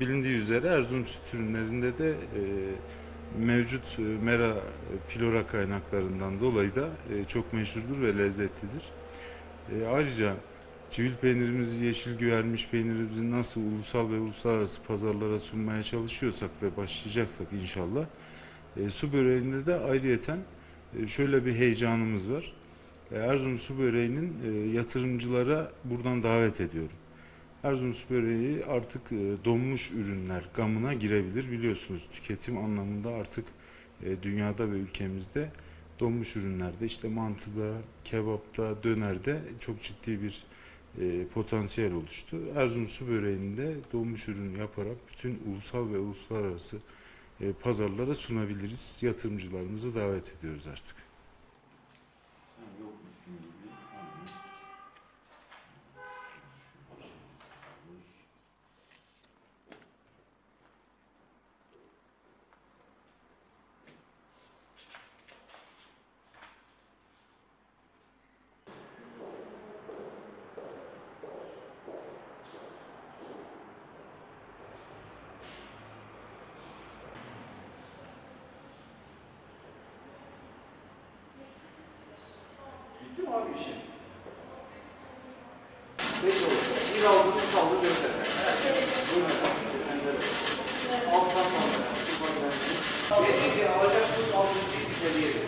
Bilindiği üzere Erzurum süt ürünlerinde de e, mevcut e, mera flora kaynaklarından dolayı da e, çok meşhurdur ve lezzetlidir. E, ayrıca civil peynirimizi, yeşil güvermiş peynirimizi nasıl ulusal ve uluslararası pazarlara sunmaya çalışıyorsak ve başlayacaksak inşallah e, su böreğinde de ayrıyeten e, şöyle bir heyecanımız var. E, Erzurum su böreğinin e, yatırımcılara buradan davet ediyorum. Erzurum böreği artık e, donmuş ürünler gamına girebilir. Biliyorsunuz tüketim anlamında artık e, dünyada ve ülkemizde donmuş ürünlerde işte mantıda, kebapta, dönerde çok ciddi bir e, potansiyel oluştu. Erzurum su böreğinde donmuş ürün yaparak bütün ulusal ve uluslararası pazarlara sunabiliriz. Yatırımcılarımızı davet ediyoruz artık. kaldı göstermek. Buyurun efendim. Alsan mı? Neyse ki alacaksınız altıncıyı bir seviyedir.